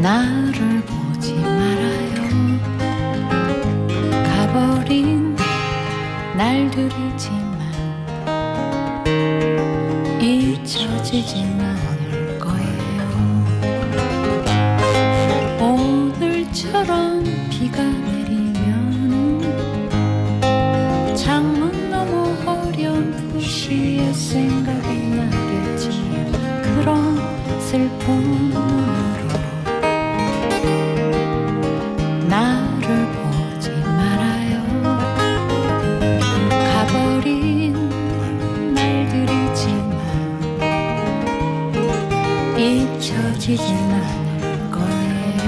나를 보지 말아요. 가버린 날들이지만 잊혀지진 않을 거예요. 오늘처럼 비가 내리면 창문 너머 어렴풋이 생각이 나겠지. 그런 슬픈 잊혀지진 않을 거예요.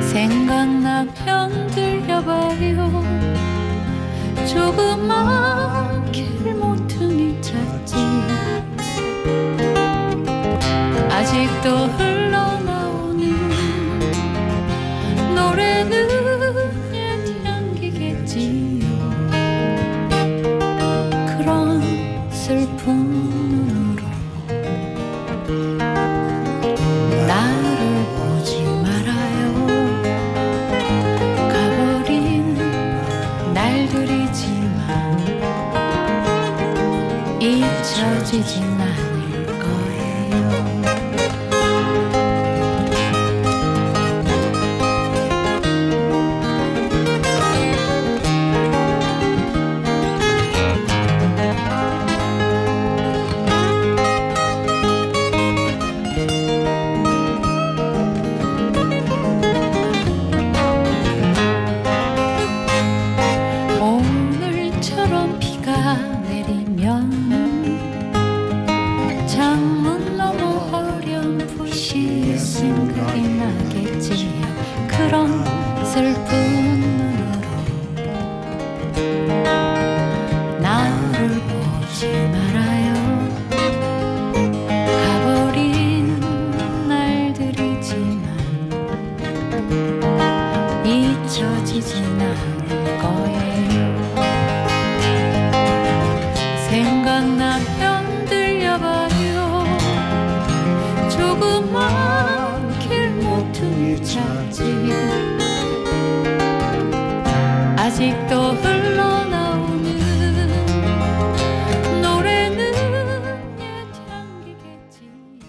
생각나면 들려봐요. 조그만 잊혀지진 않을 거예요 오늘처럼 비가 내리면 그런 슬픈 눈으로 나를 보지 말아요. 가버린 날들이지만 잊혀지진 않아